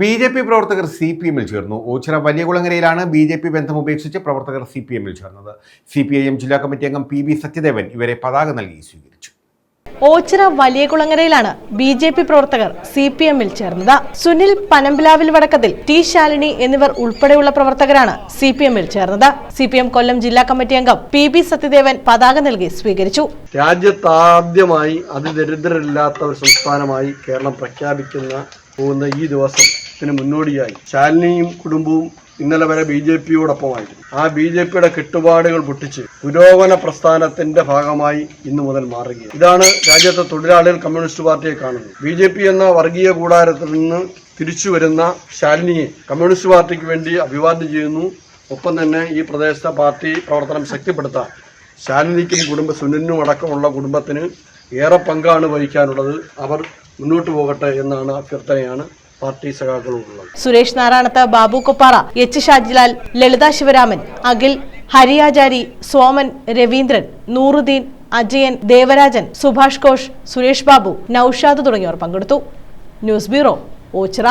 B J P പ്രവർത്തകർ C P എമ്മിൽ ചേർന്നു. ഓച്ചിറ വലിയകുളങ്ങരയിലാണ് ബി ജെ പി ബന്ധം ഉപേക്ഷിച്ച് പ്രവർത്തകർ സി പി എമ്മിൽ ചേർന്നത്. സി പി ഐ എം ജില്ലാ കമ്മിറ്റി അംഗം പി ബി സത്യദേവൻ ഇവരെ പതാക നൽകി സ്വീകരിച്ചു. ഓച്ചിറ വലിയകുളങ്ങരയിലാണ് ബി ജെ പി പ്രവർത്തകർ സി പി എമ്മിൽ ചേർന്നത്. സുനിൽ പനമ്പിലാവിൽ വടക്കത്തിൽ ടി ശാലിനി എന്നിവർ ഉൾപ്പെടെയുള്ള പ്രവർത്തകരാണ് സി പി എമ്മിൽ ചേർന്നത്. സി പി എം കൊല്ലം ജില്ലാ കമ്മിറ്റി അംഗം പി ബി സത്യദേവൻ പതാക നൽകി സ്വീകരിച്ചു. രാജ്യത്താദ്യമായി അതിദരിദ്രരില്ലാത്ത ഒരു സംസ്ഥാനമായി കേരളം പ്രഖ്യാപിക്കുന്ന പോകുന്ന ഈ ദിവസത്തിന് മുന്നോടിയായി. ശാലിനിയും കുടുംബവും ഇന്നലെ വരെ ബി ജെ പിയോടൊപ്പമായിരുന്നു. ആ ബി ജെ പിയുടെ കെട്ടുപാടുകൾ പൊട്ടിച്ച് പുരോഗമന പ്രസ്ഥാനത്തിന്റെ ഭാഗമായി ഇന്നു മുതൽ മാറുകയാണ്. ഇതാണ് രാജ്യത്തെ തൊഴിലാളികൾ കമ്മ്യൂണിസ്റ്റ് പാർട്ടിയെ കാണുന്നത്. ബി ജെ പി എന്ന വർഗീയ കൂടാരത്തിൽ നിന്ന് തിരിച്ചു വരുന്ന ശാലിനിയെ കമ്മ്യൂണിസ്റ്റ് പാർട്ടിക്ക് വേണ്ടി അഭിവാദ്യം ചെയ്യുന്നു. ഒപ്പം തന്നെ ഈ പ്രദേശത്തെ പാർട്ടി പ്രവർത്തനം ശക്തിപ്പെടുത്താൻ ശാലിനിക്കും കുടുംബ സുനിലിനും അടക്കമുള്ള കുടുംബത്തിന് ഏറെ പങ്കാണ് വഹിക്കാനുള്ളത്. അവർ മുന്നോട്ട് പോകട്ടെ എന്നാണ് അഭ്യർത്ഥനയാണ്. പാർട്ടി സഖാക്കളോടുള്ളത് സുരേഷ് നാരായണത്ത് ബാബു കൊപ്പാറ എച്ച് ഷാജിലാൽ ലളിത ശിവരാമൻ അഖിൽ ഹരിയാചാരി സോമൻ രവീന്ദ്രൻ നൂറുദ്ദീൻ അജയൻ ദേവരാജൻ സുഭാഷ് ഘോഷ് സുരേഷ് ബാബു നൌഷാദ് തുടങ്ങിയവർ പങ്കെടുത്തു. News bureau Ochira.